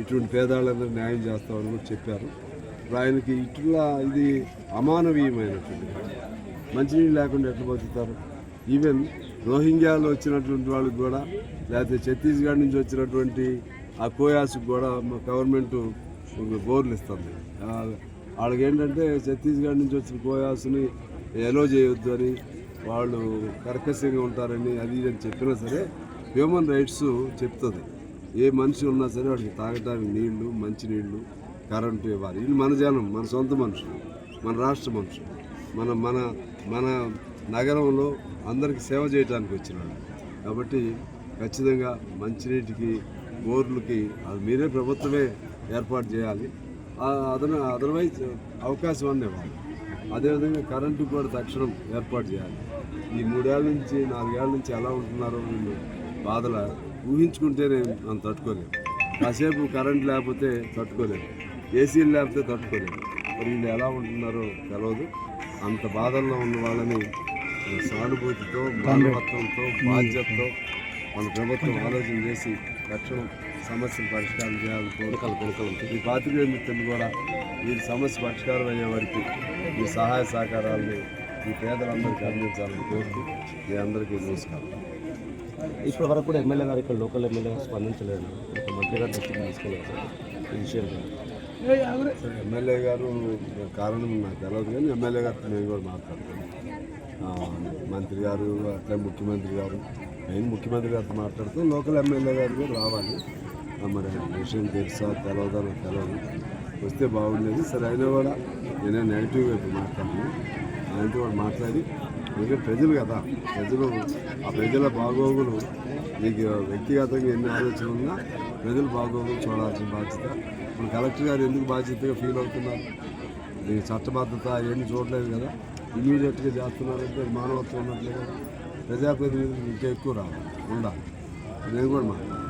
ఇటువంటి పేదవాళ్ళందరూ న్యాయం చేస్తామని కూడా చెప్పారు. ఇప్పుడు ఆయనకి ఇట్లా ఇది అమానవీయమైనటువంటి మంచినీళ్ళు లేకుండా ఎట్లా బతుకుతారు? ఈవెన్ రోహింగ్యాలో వచ్చినటువంటి వాళ్ళకి కూడా లేకపోతే ఛత్తీస్గఢ్ నుంచి వచ్చినటువంటి ఆ కోయాస్కి కూడా మా గవర్నమెంట్ బోర్లు ఇస్తుంది. వాళ్ళకి ఏంటంటే ఛత్తీస్గఢ్ నుంచి వచ్చిన కోయాస్ని ఎలో చేయొద్దు అని వాళ్ళు కర్కశంగా ఉంటారని అది అని చెప్పినా సరే హ్యూమన్ రైట్స్ చెప్తుంది. ఏ మనిషి ఉన్నా సరే వాడికి తాగడానికి నీళ్ళు మంచి నీళ్ళు కరెంటు ఇవ్వాలి. వీళ్ళు మన జనం మన సొంత మనుషులు మన రాష్ట్ర మనుషులు. మన మన మన నగరంలో అందరికి సేవ చేయడానికి వచ్చిన వాళ్ళు కాబట్టి ఖచ్చితంగా మంచినీటికి బోర్లకి అది మీరే ప్రభుత్వమే ఏర్పాటు చేయాలి. అదన అదర్వైజ్ అవకాశం అన్నీ ఇవ్వాలి అదేవిధంగా కరెంటు కూడా తక్షణం ఏర్పాటు చేయాలి. ఈ మూడేళ్ళ నుంచి నాలుగేళ్ళ నుంచి ఎలా ఉంటున్నారో వీళ్ళు బాధల ఊహించుకుంటేనే మనం తట్టుకోలేము కాసేపు కరెంట్ లేకపోతే తట్టుకోలేము ఏసీలు లేకపోతే తట్టుకోలేము వీళ్ళు ఎలా ఉంటున్నారో తెలియదు అంత బాధల్లో ఉన్న వాళ్ళని సానుభూతితో మానవత్వంతో బాధ్యతతో మన ప్రభుత్వం ఆలోచన చేసి లక్షణం సమస్యలు పరిష్కారం చేయాలని కోరికలు కోరికలు ఈ పాత్రికేయ మిత్రులు కూడా వీరి సమస్య పరిష్కారం అయ్యే వరకు ఈ సహాయ సహకారాలని ఈ పేదలందరికీ అందించాలని కోరుతూ మీ అందరికీ నమస్కారం. ఇప్పటి వరకు కూడా ఎమ్మెల్యే గారు ఇక్కడ లోకల్ ఎమ్మెల్యే గారు స్పందించలేదు. మంత్రి గారు దృష్టికి తీసుకెళ్ళారు. సార్ ఈ విషయం ఎమ్మెల్యే గారు కారణం నాకు తెలియదు కానీ ఎమ్మెల్యే గారు నేను కూడా మాట్లాడతాను. మంత్రి గారు అట్లే ముఖ్యమంత్రి గారు మెయిన్ ముఖ్యమంత్రి గారితో మాట్లాడుతూ లోకల్ ఎమ్మెల్యే గారు కూడా రావాలి. మరి విషయం తెలుసా తెలియదా నాకు తెలియదు వస్తే బాగుండేది. సరే అయినా కూడా నేనే నెగిటివ్ వైపు మాట్లాడను. ఆయనతో కూడా మాట్లాడి ఎందుకంటే ప్రజలు కదా ప్రజలు ఆ ప్రజల బాగోగులు మీకు వ్యక్తిగతంగా ఎన్ని ఆలోచనలు ఉన్నా ప్రజలు బాగోగులు చూడాల్సిన బాధ్యత. ఇప్పుడు కలెక్టర్ గారు ఎందుకు బాధ్యతగా ఫీల్ అవుతున్నారు? దీనికి చట్టబద్ధత అవన్నీ చూడలేదు కదా. ఇమీడియట్గా చేస్తున్నారంటే మానవత్వం ఉన్నట్లే కదా. ప్రజాప్రతినిధులు ఇంకా ఎక్కువ రావాలి. ఉండాలి. నేను కూడా మాట్లాడతాను